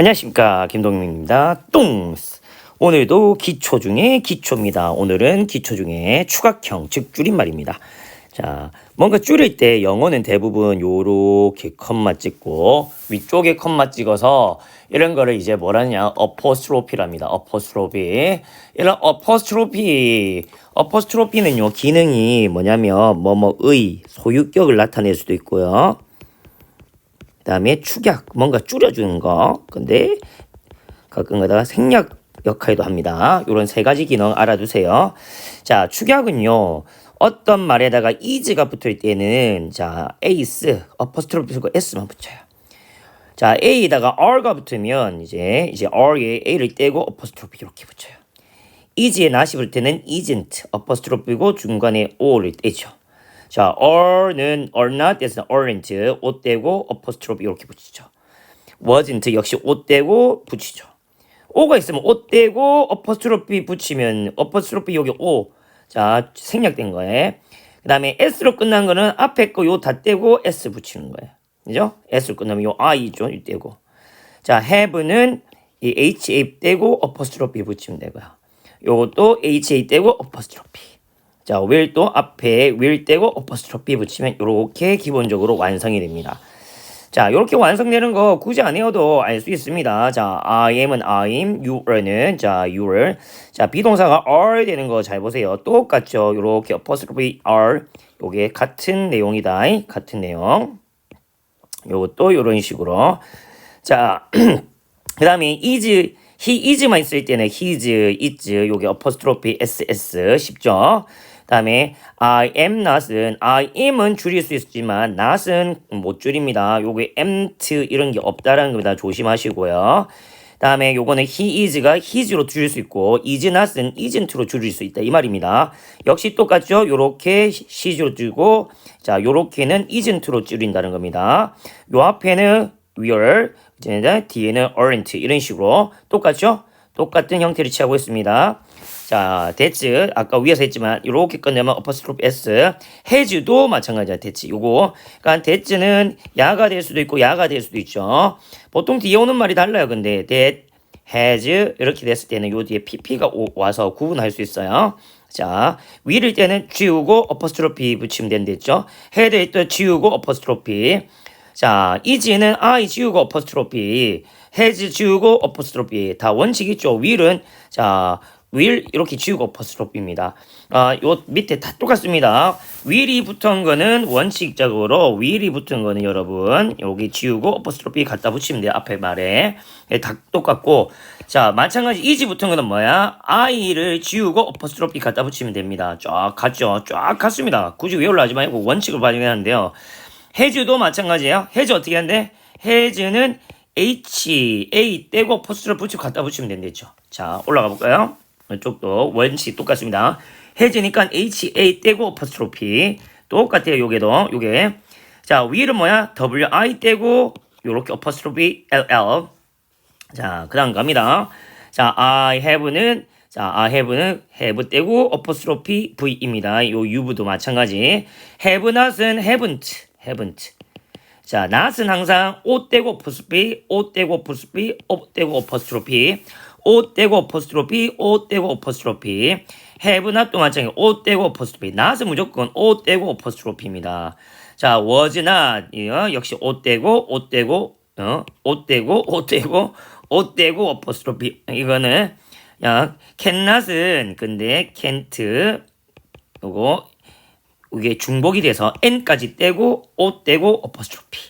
안녕하십니까 김동민입니다. 똥스 오늘도 기초 중에 기초입니다. 오늘은 기초 중에 추각형 즉 줄임말입니다. 자 뭔가 줄일 때 영어는 대부분 요렇게 컴마 찍고 위쪽에 컴마 찍어서 이런 거를 이제 뭐라냐 어퍼스트로피랍니다. 어퍼스트로피 이런 어퍼스트로피 어퍼스트로피는요 기능이 뭐냐면 뭐뭐의 소유격을 나타낼 수도 있고요. 그다음에 축약 뭔가 줄여주는 거 근데 가끔 가다가 생략 역할도 합니다. 이런 세 가지 기능 알아두세요. 자 축약은요 어떤 말에다가 is가 붙을 때는 자 ace 어퍼스트로피 쓰고 s만 붙여요. 자 a에다가 r가 붙으면 이제 이제 r에 a를 떼고 어퍼스트로피 이렇게 붙여요. is에 not이 붙을 때는 isn't 어퍼스트로피고 중간에 o를 떼죠. 자, or는 are not 에서 aren't 옷 떼고 어퍼스트로피 이렇게 붙이죠. wasn't 역시 옷 떼고 붙이죠. o가 있으면 옷 떼고 어퍼스트로피 붙이면 어퍼스트로피 여기 o 자 생략된 거예요. 그다음에 s로 끝난 거는 앞에 거 요 다 떼고 s 붙이는 거예요. 그죠? s로 끝나면 요 i죠, 이 떼고. 자, have는 이 ha 떼고 어퍼스트로피 붙이면 되고요. 요것도 ha 떼고 어퍼스트로피. 자, will도 앞에 will 떼고 어퍼스트로피 붙이면 이렇게 기본적으로 완성이 됩니다. 자, 이렇게 완성되는 거 굳이 안 외워도 알 수 있습니다. 자, I am은 I'm, you're는 자, you're. 자, 비동사가 are 되는 거 잘 보세요. 똑같죠. 이렇게 apostrophe are. 요게 같은 내용이다. 같은 내용. 요것도 이런 식으로. 자, 그 다음에 is, he is만 있을 때는 his, is, 요게 apostrophe ss 쉽죠? 다음에 I am not은 I am은 줄일 수 있지만 not은 못 줄입니다. 요게 am't 이런 게 없다라는 겁니다. 조심하시고요. 다음에 요거는 he is가 his로 줄일 수 있고 is not은 isn't로 줄일 수 있다 이 말입니다. 역시 똑같죠. 요렇게 she로 줄고 자 요렇게는 isn't로 줄인다는 겁니다. 요 앞에는 will 이제 뒤에는 aren't 이런 식으로 똑같죠. 똑같은 형태를 취하고 있습니다. 자, 대츠 아까 위에서 했지만 이렇게 끝내면 어퍼스트로피 s 해즈도 마찬가지야 대츠 요거 그러니까 대츠는 야가 될 수도 있고 야가 될 수도 있죠. 보통 뒤에 오는 말이 달라요. 근데 that has 이렇게 됐을 때는 요 뒤에 pp가 오, 와서 구분할 수 있어요. 자, 위를 때는 지우고 어퍼스트로피 붙이면 된댔죠. 헤드에 또 지우고 어퍼스트로피. 자, 이지는 I 지우고 어퍼스트로피. has 지우고 어퍼스트로피. 다 원칙 있죠. will은 자, will 이렇게 지우고 어퍼스트로피입니다. 아, 요 밑에 다 똑같습니다. will이 붙은 거는 원칙적으로 will이 붙은 거는 여러분 여기 지우고 어퍼스트로피 갖다 붙이면 돼요. 앞에 말에 예, 다 똑같고 자 마찬가지 is 붙은 거는 뭐야? i를 지우고 어퍼스트로피 갖다 붙이면 됩니다. 쫙 같죠? 쫙 같습니다. 굳이 외우려 하지 말고 원칙을 발견하는데요. 해즈도 마찬가지예요. 해즈 어떻게 하는데? 해즈는 H, A 떼고 포스트를 붙이고 갖다 붙이면 된댔죠. 자, 올라가 볼까요? 이쪽도 원칙 똑같습니다. 해즈니까 H, A 떼고 포스트로피 똑같아요. 요게도 요게 자 위는 뭐야? W, I 떼고 요렇게 어퍼스트로피 L, L 자, 그 다음 갑니다. 자, I have는 자, I have는 have 떼고 어퍼스트로피 V입니다. 요 U도 마찬가지. have not은 haven't, haven't. 자, not은 항상 O 떼고 어퍼스트로피, O 떼고 어퍼스트로피, O 떼고 어퍼스트로피, O 떼고 어퍼스트로피, O 떼고 어퍼스트로피. have not도 마찬가지. O 떼고 어퍼스트로피. not은 무조건 O 떼고 어퍼스트로피입니다. 자, was not 이요. 역시 O 떼고 O 떼고 어, 옷 떼고 옷 떼고 옷 떼고 어퍼스트로피 이거는 야 캔낫은 근데 캔트 요거 이게 중복이 돼서 n까지 떼고 옷 떼고 어퍼스트로피.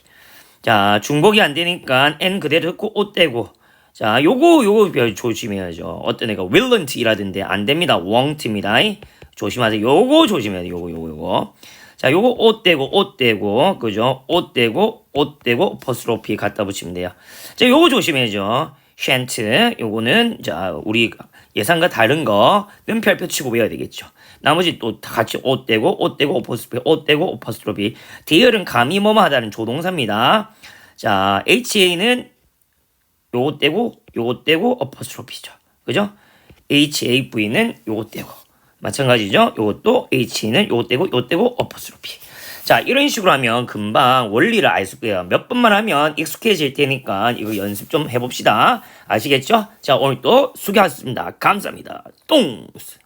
자 중복이 안 되니까 n 그대로 듣고 옷 떼고. 자 요거 요거 조심해야죠. 어떤 애가 willant이라던데 안 됩니다. won't입니다. 조심하세요. 요거 조심해야 돼요. 요거 요거 요거. 자, 요거 옷 떼고 옷 떼고. 그죠? 옷 떼고 옷 떼고 퍼스로피 갖다 붙이면 돼요. 자, 요거 조심해야죠. 쉔트 요거는 자, 우리 예상과 다른 거는 별표 치고 외워야 되겠죠. 나머지 또다 같이 옷 떼고 옷 떼고 오퍼스로피 옷 떼고 오퍼스로피 디얼은 감이 뭐뭐 하다는 조동사입니다. 자, HA는 요거 떼고 요거 떼고 어퍼스트로피죠. 그죠? HAV는 요거 떼고 마찬가지죠. 요것도 H는 요거 떼고 요 떼고 어퍼스로피. 자, 이런 식으로 하면 금방 원리를 알 수 있고요. 몇 번만 하면 익숙해질 테니까 이거 연습 좀 해봅시다. 아시겠죠? 자, 오늘 또 수고하셨습니다. 감사합니다. 똥스.